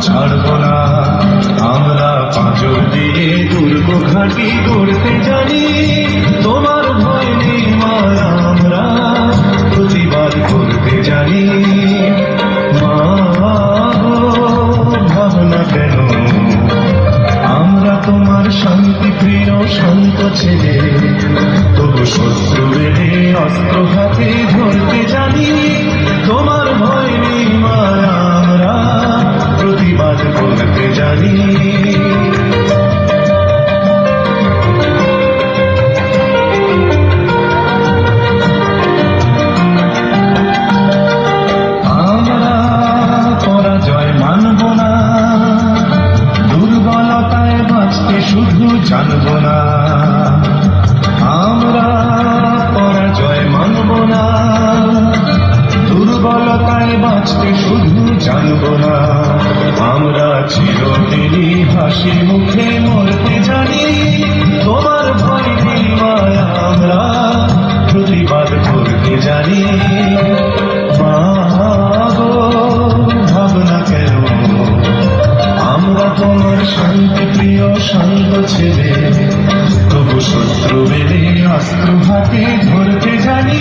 ছাড়ব না। আমরা পাঁচর দিয়ে দুর্গ ঘাটি গড়তে জানি। তোমার ভয় নেই মায়া আমরা প্রতিবাদ করতে জানি। মা, ভাবনা কেন? আমরা তোমার শান্তি, প্রিয়, শান্ত ছেলে। তবু শত্রু বেড়ে অস্ত্র হাতে শুধু জানব না। আমরা মানব না দুর্বলতায় বাঁচতে শুধু জানব না। হাসি মুখে মরতে জানি, তোমার ভয় নেই মায়া আমরা। প্রতিবাদ করতে জানি ভাবনা কেন? আমরা তোমার শান্তি, প্রিয় শান্ত ছেলে। তবু শত্রু বেড়ে অস্ত্র হাতে ধরতে জানি,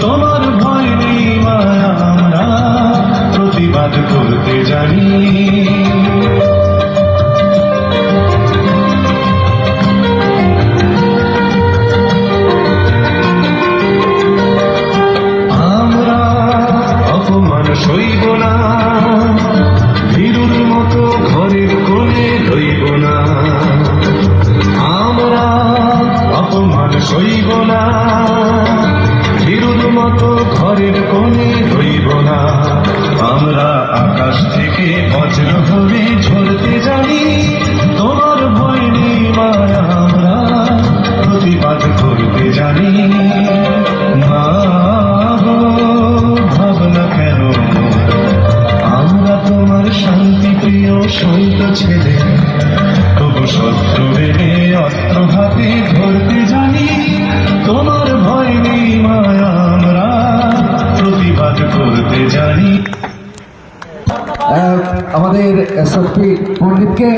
তোমার ভয় নেই মায়া আমরা। প্রতিবাদ করতে জানি সইব না। ভীরুর মতো ঘরের কোণে রইব না। আমরা আকাশ থেকে বজ্র ধরে ঝরতে জানি, তোমার ভয় নেই আমরা প্রতিবাদ করতে জানি। ভাবনা কেন? আমরা তোমার শান্তি প্রিয় শান্ত ছেলে। আমাদের সত্যি পণ্ডিতকে